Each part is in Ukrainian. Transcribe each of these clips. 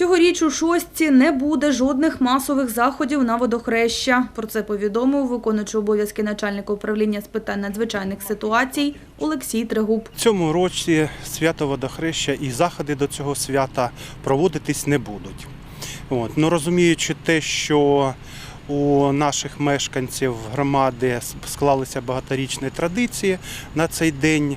Цьогоріч у шостці не буде жодних масових заходів на водохреща. Про це повідомив виконуючий обов'язки начальника управління з питань надзвичайних ситуацій Олексій Трегуб. Цьому році свято водохреща і заходи до цього свята проводитись не будуть. От. Ну, розуміючи те, що у наших мешканців громади склалися багаторічні традиції на цей день.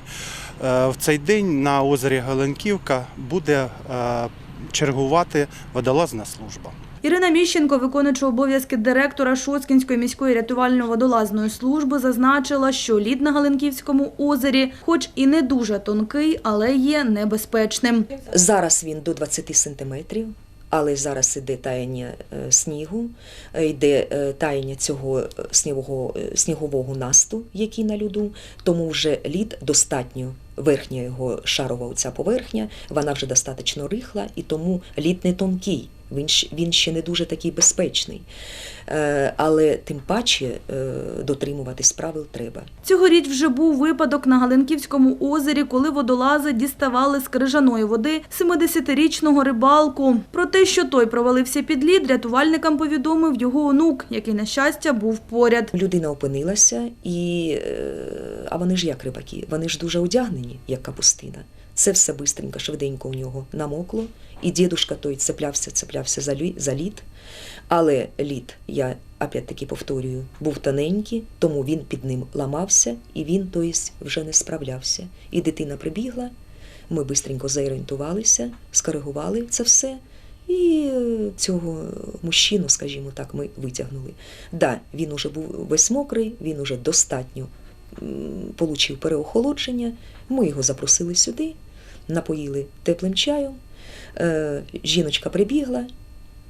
е, В цей день на озері Галенківка буде е, чергувати водолазна служба. Ірина Міщенко, виконуюча обов'язки директора Шоцкінської міської рятувально-водолазної служби, зазначила, що лід на Галенківському озері, хоч і не дуже тонкий, але є небезпечним. Зараз він до 20 сантиметрів, але зараз іде таяння е, снігу, е, йде е, таяння цього е, снігового, е, снігового насту, який на льоду, тому вже лід достатньо. Верхня його шарова оця поверхня, вона вже достатньо рихла, і тому лід не тонкий. Він, він ще не дуже такий безпечний. Е, але тим паче е, дотримуватись правил треба. Цьогоріч вже був випадок на Галенківському озері, коли водолази діставали з крижаної води 70-річного рибалку. Про те, що той провалився під лід, рятувальникам повідомив його онук, який, на щастя, був поряд. Людина опинилася, і, е, а вони ж як рибаки, вони ж дуже одягнені, як капустина. Це все бистренько, швиденько у нього намокло, і дідушка той цеплявся, цеплявся за, лі, за лід. Але лід, я опять-таки повторюю, був тоненький, тому він під ним ламався, і він, тобто, вже не справлявся. І дитина прибігла, ми бистренько зорієнтувалися, скоригували це все. І е, цього мужчину, скажімо так, ми витягнули. Да, він уже був весь мокрий, він уже достатньо получив переохолодження. Ми його запросили сюди, напоїли теплим чаєм. Е, жіночка прибігла,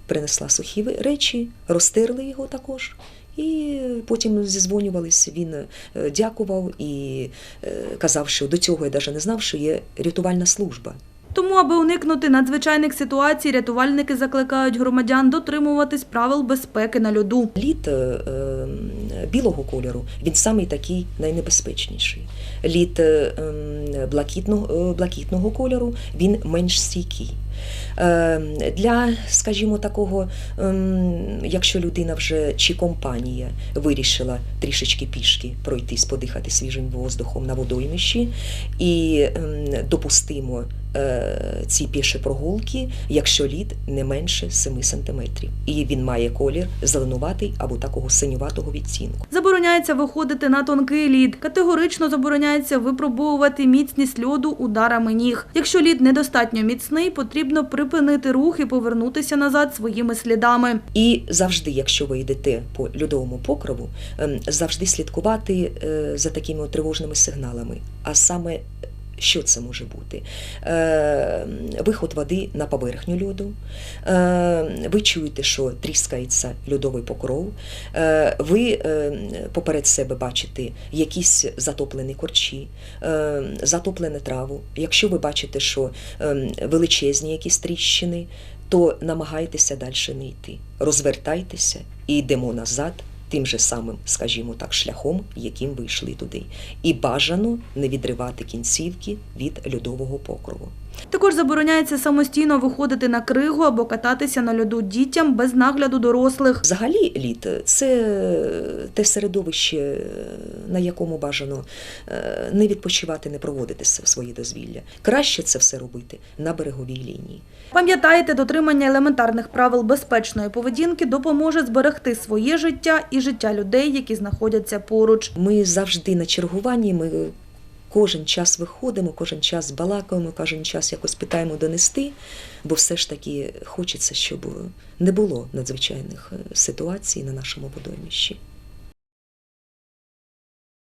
принесла сухі речі, розтерли його також. І потім зізвонювались, він е, дякував і е, казав, що до цього я навіть не знав, що є рятувальна служба. Тому, аби уникнути надзвичайних ситуацій, рятувальники закликають громадян дотримуватись правил безпеки на льоду. Лід е, е, білого кольору він самий такий найнебезпечніший. Лід е, блакитного, е, блакитного кольору він менш стійкий. Е, Для, скажімо, такого, ем, якщо людина вже чи компанія вирішила трішечки пішки пройтись, подихати свіжим воздухом на водоймищі, і ем, допустимо е, ці піші прогулки, якщо лід не менше 7 см. І він має колір зеленуватий або такого синюватого відтінку. Забороняється виходити на тонкий лід. Категорично забороняється випробовувати міцність льоду ударами ніг. Якщо лід недостатньо міцний, потрібно припинити рух і повернутися назад своїми слідами. І завжди, якщо ви йдете по льодовому покрову, ем, завжди слідкувати е, за такими тривожними сигналами. А саме що це може бути? Е, Виход води на поверхню льоду. Е, Ви чуєте, що тріскається льодовий покров. Е, Ви е, поперед себе бачите якісь затоплені корчі, е, затоплене траву. Якщо ви бачите, що ем, величезні якісь тріщини, то намагайтеся далі не йти. Розвертайтеся і йдемо назад тим же самим, скажімо так, шляхом, яким ви йшли туди. І бажано не відривати кінцівки від льодового покрову. Також забороняється самостійно виходити на кригу або кататися на льоду дітям без нагляду дорослих. Взагалі, лід це те середовище, на якому бажано е, не відпочивати, не проводити свої дозвілля. Краще це все робити на береговій лінії. Пам'ятайте, дотримання елементарних правил безпечної поведінки допоможе зберегти своє життя і життя людей, які знаходяться поруч. Ми завжди на чергуванні. Ми кожен час виходимо, кожен час балакаємо, кожен час якось питаємо донести, бо все ж таки хочеться, щоб не було надзвичайних е, ситуацій на нашому водоймищі.